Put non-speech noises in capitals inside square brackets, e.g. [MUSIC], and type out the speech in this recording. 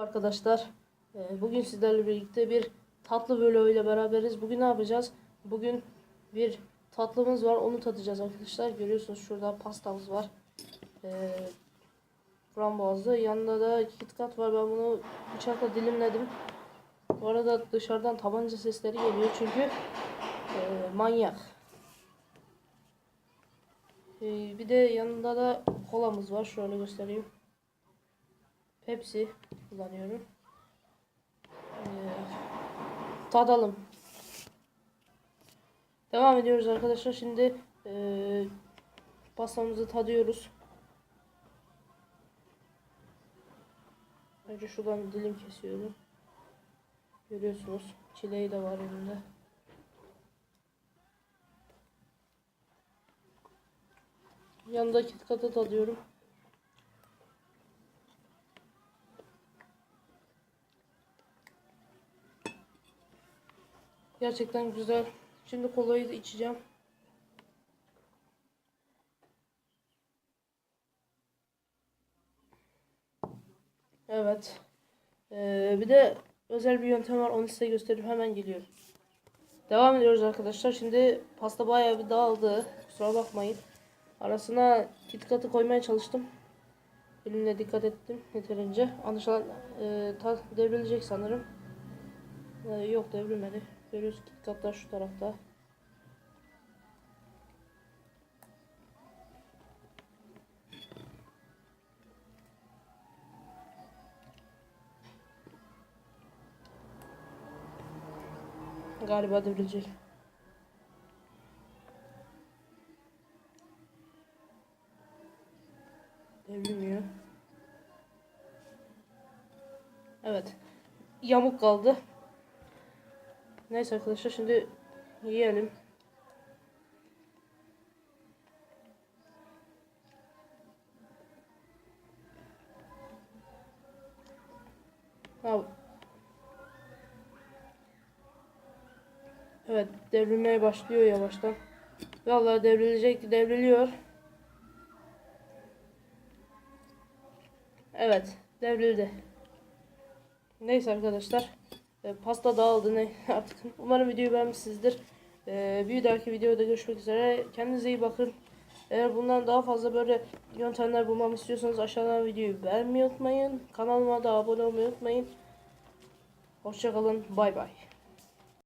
Arkadaşlar e, bugün sizlerle birlikte bir tatlı vloguyla beraberiz. Bugün ne yapacağız? Bugün bir tatlımız var onu tadacağız arkadaşlar. Görüyorsunuz şurada pastamız var. E, frambuazlı. Yanında da KitKat var. Ben bunu bıçakla dilimledim. Bu arada dışarıdan tabanca sesleri geliyor çünkü e, manyak. E, bir de yanında da kolamız var. Şöyle göstereyim. Pepsi kullanıyorum. Ee, tadalım. Devam ediyoruz arkadaşlar. Şimdi ee, pastamızı tadıyoruz. Önce şuradan dilim kesiyorum. Görüyorsunuz. Çileği de var önünde. Yanında KitKat'ı tadıyorum. Gerçekten güzel. Şimdi kolayı da içeceğim. Evet. Ee, bir de özel bir yöntem var. Onu size göstereyim. Hemen geliyor. Devam ediyoruz arkadaşlar. Şimdi pasta bayağı bir dağıldı. Kusura bakmayın. Arasına KitKat'ı koymaya çalıştım. Elimle dikkat ettim yeterince. Anlaşılan e, devrilecek sanırım. Ee, yok devrilmedi. Görüyoruz KitKatlar şu tarafta. Galiba devrilecek. Devrilmiyor. Evet. Yamuk kaldı. Neyse arkadaşlar şimdi yiyelim. Ha. Evet devrilmeye başlıyor yavaştan. Vallahi devrilecek devriliyor. Evet devrildi. Neyse arkadaşlar. E, pasta dağıldı ne [LAUGHS] artık. Umarım videoyu beğenmişsinizdir. E, bir dahaki videoda görüşmek üzere. Kendinize iyi bakın. Eğer bundan daha fazla böyle yöntemler bulmamı istiyorsanız aşağıdan videoyu beğenmeyi unutmayın. Kanalıma da abone olmayı unutmayın. Hoşçakalın. Bay bay.